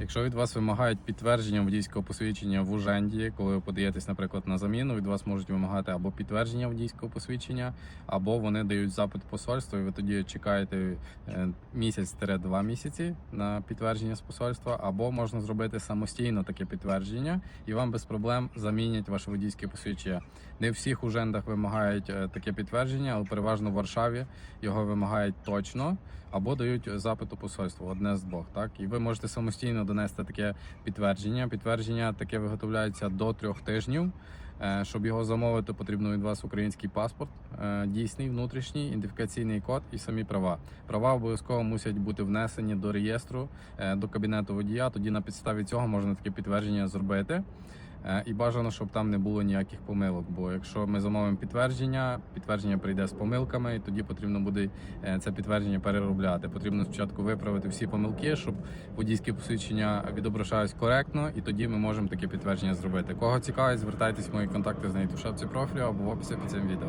Якщо від вас вимагають підтвердження водійського посвідчення в Уженді, коли ви подаєтесь, наприклад, на заміну, від вас можуть вимагати або підтвердження водійського посвідчення, або вони дають запит в посольство, і ви тоді чекаєте е, місяць-два місяці на підтвердження з посольства, або можна зробити самостійно таке підтвердження, і вам без проблем замінять ваше водійське посвідчення. Не в всіх ужендах вимагають е, таке підтвердження, але переважно в Варшаві його вимагають точно або дають запит у посольство, одне з двох. Так і ви можете самостійно донести таке підтвердження. Підтвердження таке виготовляється до трьох тижнів. Е, Щоб його замовити, потрібно від вас український паспорт, е, дійсний внутрішній ідентифікаційний код і самі права. Права обов'язково мусять бути внесені до реєстру е, до кабінету водія. Тоді на підставі цього можна таке підтвердження зробити. Е, І бажано, щоб там не було ніяких помилок. Бо якщо ми замовимо підтвердження, підтвердження прийде з помилками, і тоді потрібно буде е, це підтвердження переробляти. Потрібно спочатку виправити всі помилки, щоб водійські посвідчення відображались коректно, і тоді ми можемо таке підтвердження зробити. Кого цікавить, звертайтесь в мої контакти, знайдете в шапці профілю або в описі під цим відео.